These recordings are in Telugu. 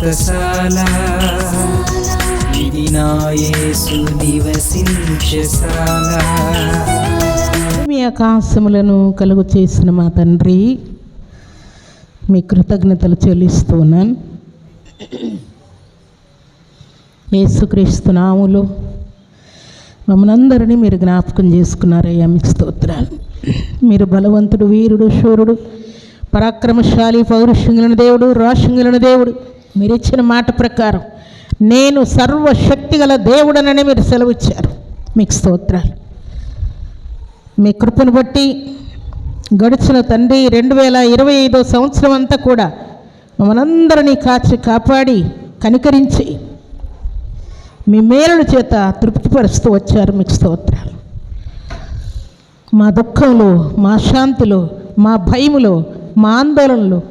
వ్రతశాల ఇది నివసించశాల మీ ఆకాశములను కలుగు చేసిన మా తండ్రి మీ కృతజ్ఞతలు చెల్లిస్తున్నాను. యేసుక్రీస్తు నాములు మమ్మల్ని అందరినీ మీరు జ్ఞాపకం చేసుకున్నారయ్యా మీ స్తోత్రాలు. మీరు బలవంతుడు వీరుడు శూరుడు పరాక్రమశాలి పౌరుషంగులను దేవుడు రాశంగులను దేవుడు మీరు ఇచ్చిన మాట ప్రకారం నేను సర్వశక్తి గల దేవుడనని మీరు సెలవిచ్చారు. మీకు స్తోత్రాలు. మీ కృపను బట్టి గడిచిన తండ్రి రెండు వేల ఇరవై ఐదో సంవత్సరం అంతా కూడా మమ్మల్ందరినీ కాచి కాపాడి కనికరించి మీ మేలుల చేత తృప్తిపరుస్తూ వచ్చారు మీకు స్తోత్రాలు. మా దుఃఖంలో మా శాంతిలో మా భయములో మా ఆందోళనలో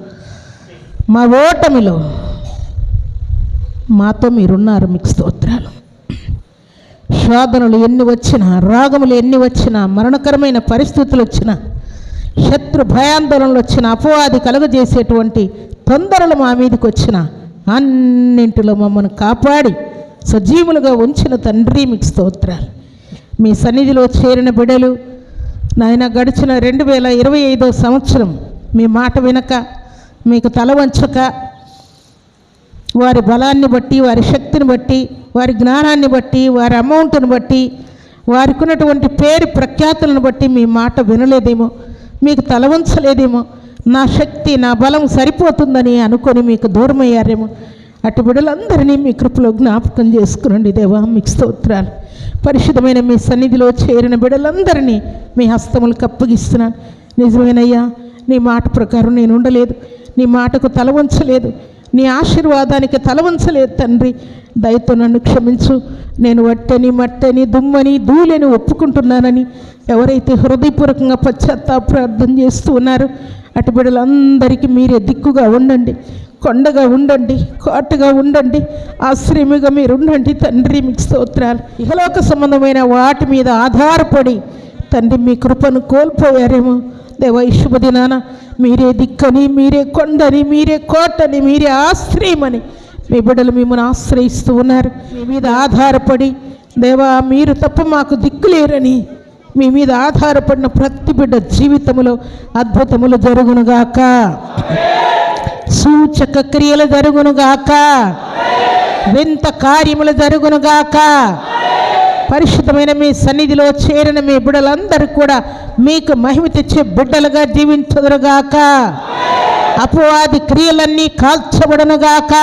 మా ఓటమిలో మాతో మీరున్నారు మీకు స్తోత్రాలు. శోధనలు ఎన్ని వచ్చినా రోగములు ఎన్ని వచ్చినా మరణకరమైన పరిస్థితులు వచ్చినా శత్రు భయాందోళనలు వచ్చిన అపవాది కలుగజేసేటువంటి తొందరలు మా మీదకి వచ్చిన అన్నింటిలో మమ్మల్ని కాపాడి సజీవులుగా ఉంచిన తండ్రి మీకు స్తోత్రాలు. మీ సన్నిధిలో చేరిన బిడలు నాయన గడిచిన రెండు వేల ఇరవై ఐదో సంవత్సరం మీ మాట వినక మీకు తల వంచక వారి బలాన్ని బట్టి వారి శక్తిని బట్టి వారి జ్ఞానాన్ని బట్టి వారి అమౌంట్ని బట్టి వారికి ఉన్నటువంటి పేరు ప్రఖ్యాతులను బట్టి మీ మాట వినలేదేమో మీకు తలవంచలేదేమో నా శక్తి నా బలం సరిపోతుందని అనుకొని మీకు దూరమయ్యారేమో. అటు బిడ్డలందరినీ మీ కృపలో జ్ఞాపకం చేసుకునండి దేవా మీకు స్తోత్రాలు. పరిశుద్ధమైన మీ సన్నిధిలో చేరిన బిడ్డలందరినీ మీ హస్తములకు అప్పగిస్తున్నాను. నిజమేనయ్యా నీ మాట ప్రకారం నేను ఉండలేదు. నీ మాటకు తల వంచలేదు. నీ ఆశీర్వాదానికి తల వంచలేదు తండ్రి. దయతో నన్ను క్షమించు. నేను వట్టని మట్టని దుమ్మని ధూళిని ఒప్పుకుంటున్నానని ఎవరైతే హృదయపూర్వకంగా పశ్చాత్తాప ప్రార్థన చేస్తూ ఉన్నారో అటు బిడ్డలందరికీ మీరే దిక్కుగా ఉండండి. కొండగా ఉండండి. కోటగా ఉండండి. ఆశ్రయముగా మీరు ఉండండి తండ్రి. మీకు స్తోత్రాలు. ఇహలోక సంబంధమైన వాటి మీద ఆధారపడి తండ్రి మీ కృపను కోల్పోయారేమో. దేవ ఈ శుభదినాన మీరే దిక్కని మీరే కొండని మీరే కోటని మీరే ఆశ్రయమని మీ బిడ్డలు మిమ్మల్ని ఆశ్రయిస్తూ ఉన్నారు. మీ మీద ఆధారపడి దేవా మీరు తప్ప మాకు దిక్కులేరని మీ మీద ఆధారపడిన ప్రతి బిడ్డ జీవితంలో అద్భుతములు జరుగునుగాక సూచక క్రియలు జరుగునుగాక వింత కార్యములు జరుగునుగాక పరిశుద్ధమైన మీ సన్నిధిలో చేరిన మీ బిడ్డలందరూ కూడా మీకు మహిమ తెచ్చే బిడ్డలుగా జీవించదురుగాక. అపవాది క్రియలన్నీ కాల్చబడనుగాక.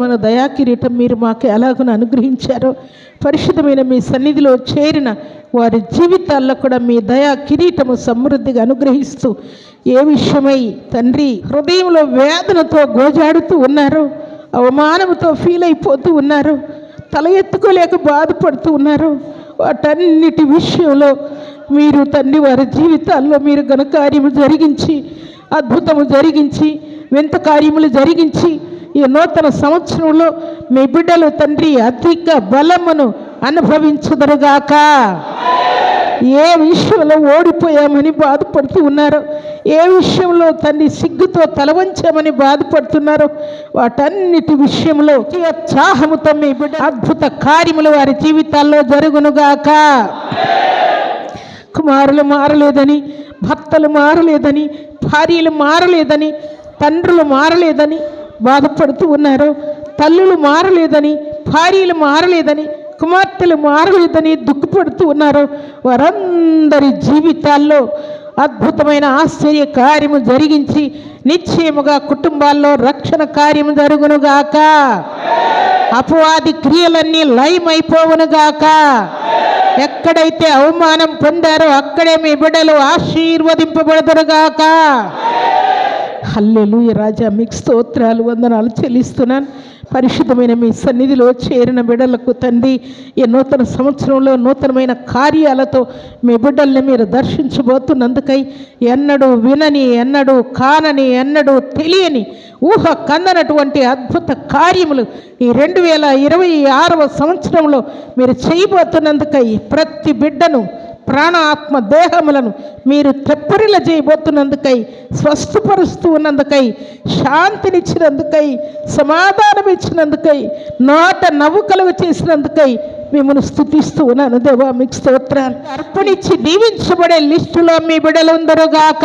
మన దయా కిరీటం మీరు మాకు ఎలాగో అనుగ్రహించారో పరిశుద్ధమైన మీ సన్నిధిలో చేరిన వారి జీవితాల్లో కూడా మీ దయా కిరీటము సమృద్ధిగా అనుగ్రహిస్తూ ఏ విషయమై తండ్రి హృదయంలో వేదనతో గోజాడుతూ ఉన్నారు అవమానంతో ఫీల్ అయిపోతూ ఉన్నారు తల ఎత్తుకోలేక బాధపడుతూ ఉన్నారు. వాటన్నిటి విషయంలో మీరు తండ్రి వారి జీవితాల్లో మీరు ఘనకార్యము జరిగించి అద్భుతము జరిగించి వింత కార్యములు జరిగించి ఈ నూతన సంవత్సరంలో మీ బిడ్డలు తండ్రి అధిక బలమును అనుభవించుదరుగాక. ఏ విషయంలో ఓడిపోయామని బాధపడుతూ ఉన్నారు. ఏ విషయంలో తండ్రి సిగ్గుతో తలవంచామని బాధపడుతున్నారో వాటన్నిటి విషయంలో ఉత్సాహముతో మీ బిడ్డ అద్భుత కార్యములు వారి జీవితాల్లో జరుగునుగాక. కుమారులు మారలేదని భర్తలు మారలేదని భార్యలు మారలేదని తండ్రులు మారలేదని బాధపడుతూ ఉన్నారు తల్లులు మారలేదని భార్యలు మారలేదని కుమార్తెలు మారలేదని దుఃఖపడుతూ ఉన్నారు వారందరి జీవితాల్లో అద్భుతమైన ఆశ్చర్య కార్యము జరిగించి నిశ్చయముగా కుటుంబాల్లో రక్షణ కార్యము జరుగునుగాక అపవాది క్రియలన్నీ లయమైపోవునుగాక ఎక్కడైతే అవమానం పొందారో అక్కడే మీ బిడ్డలు ఆశీర్వదింపబడదురుగాక హల్లెలు రాజా మీకు స్తోత్రాలు వందనాలు చెల్లిస్తున్నాను. పరిశుద్ధమైన మీ సన్నిధిలో చేరిన బిడ్డలకు తండ్రి ఈ నూతన సంవత్సరంలో నూతనమైన కార్యాలతో మీ బిడ్డల్ని మీరు దర్శించబోతున్నందుకై ఎన్నడూ వినని ఎన్నడూ కానని ఎన్నడూ తెలియని ఊహ కందనటువంటి అద్భుత కార్యములు ఈ రెండు వేల ఇరవై ఆరవ సంవత్సరంలో మీరు చేయబోతున్నందుకై ప్రతి బిడ్డను ప్రాణ ఆత్మ దేహములను మీరు తెప్పరిల చేయబోతున్నందుకై స్వస్థపరుస్తూ ఉన్నందుకై శాంతినిచ్చినందుకై సమాధానం ఇచ్చినందుకై నాట నవ్వు కలుగు చేసినందుకై మిమ్మల్ని స్థుతిస్తూ ఉన్నాను. దేవా మీకు స్తోత్రాలు. అర్పణించి దీవించబడే లిస్టులో మీ బిడలందరుగాక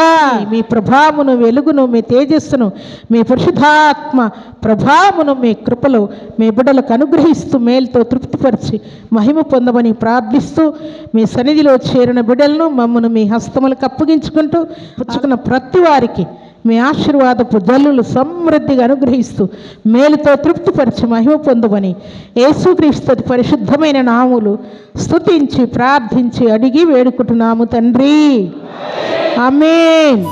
మీ ప్రభావమును వెలుగును మీ తేజస్సును మీ పరిశుధాత్మ ప్రభావమును మీ కృపలు మీ బిడ్డలకు అనుగ్రహిస్తూ మేలుతో తృప్తిపరిచి మహిమ పొందమని ప్రార్థిస్తూ మీ సన్నిధిలో చేరిన బిడ్డలను మమ్మను మీ హస్తములకు అప్పగించుకుంటూ పుచ్చుకున్న ప్రతి వారికి మీ ఆశీర్వాదపు జల్లులు సమృద్ధిగా అనుగ్రహిస్తూ మేలుతో తృప్తిపరిచి మహిమ పొందమని యేసుక్రీస్తు పరిశుద్ధమైన నాములు స్తుతించి ప్రార్థించి అడిగి వేడుకుంటున్నాము తండ్రి. అమేన్